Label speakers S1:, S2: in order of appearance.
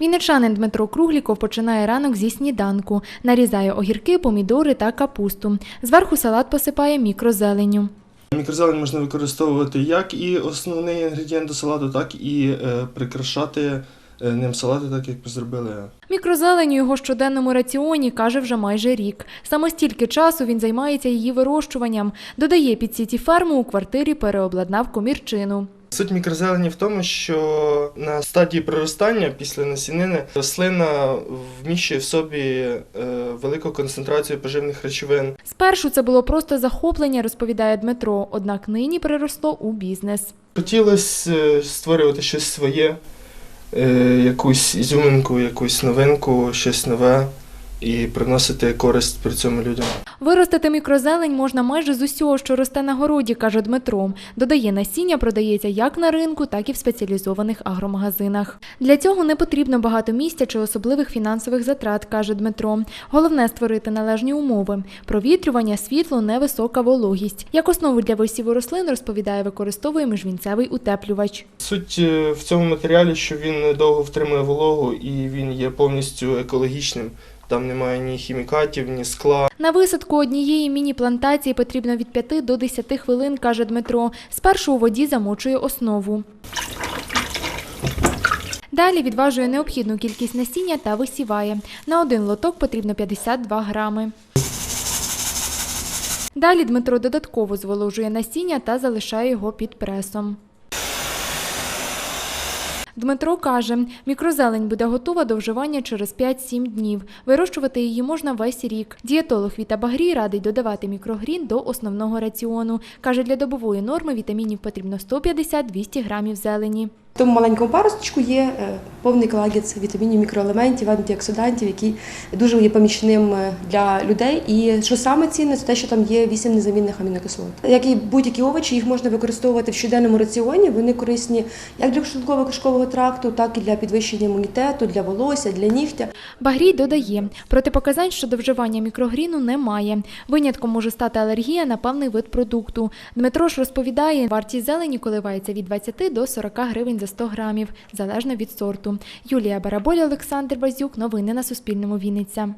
S1: Вінничанин Дмитро Кругліков починає ранок зі сніданку. Нарізає огірки, помідори та капусту. Зверху салат посипає мікрозеленню.
S2: Мікрозелень можна використовувати як і основний інгредієнт до салату, так і е, прикрашати е, ним салати, так як ми зробили.
S1: Мікрозелень у його щоденному раціоні каже вже майже рік. Саме стільки часу він займається її вирощуванням. Додає під сіті ферму у квартирі переобладнав комірчину.
S2: Суть мікрозелені в тому, що на стадії проростання після насінини рослина вміщує в собі е, велику концентрацію поживних речовин.
S1: Спершу це було просто захоплення, розповідає Дмитро, однак нині переросло у бізнес.
S2: Хотілося е, створювати щось своє, е, якусь ізюминку, якусь новинку, щось нове і приносити користь при цьому людям.
S1: Виростити мікрозелень можна майже з усього, що росте на городі, каже Дмитро. Додає, насіння продається як на ринку, так і в спеціалізованих агромагазинах. Для цього не потрібно багато місця чи особливих фінансових затрат, каже Дмитро. Головне створити належні умови: провітрювання, світло, невисока вологість. Як основу для висіву рослин розповідає, використовує міжвінцевий утеплювач.
S2: Суть е, в цьому матеріалі, що він довго втримує вологу і він є повністю екологічним. Там немає ні хімікатів, ні скла.
S1: На висадку однієї міні-плантації потрібно від 5 до 10 хвилин, каже Дмитро. Спершу у воді замочує основу. Далі відважує необхідну кількість насіння та висіває. На один лоток потрібно 52 грами. Далі Дмитро додатково зволожує насіння та залишає його під пресом. Дмитро каже, мікрозелень буде готова до вживання через 5-7 днів. Вирощувати її можна весь рік. Дієтолог Віта Багрій радить додавати мікрогрін до основного раціону. Каже, для добової норми вітамінів потрібно 150-200 грамів зелені.
S3: Тому маленькому паросточку є е, повний кладець вітамінів, мікроелементів, антиоксидантів, які дуже є помічним е, для людей. І що саме цінне, це те, що там є 8 незамінних амінокислот. Як і будь-які овочі, їх можна використовувати в щоденному раціоні. Вони корисні як для шлунково-кишкового тракту, так і для підвищення імунітету, для волосся, для нігтя.
S1: Багрій додає, протипоказань щодо вживання мікрогріну немає. Винятком може стати алергія на певний вид продукту. Дмитро ж розповідає, вартість зелені коливається від 20 до 40 гривень за 100 грамів, залежно від сорту. Юлія Бараболь, Олександр Базюк. Новини на Суспільному. Вінниця.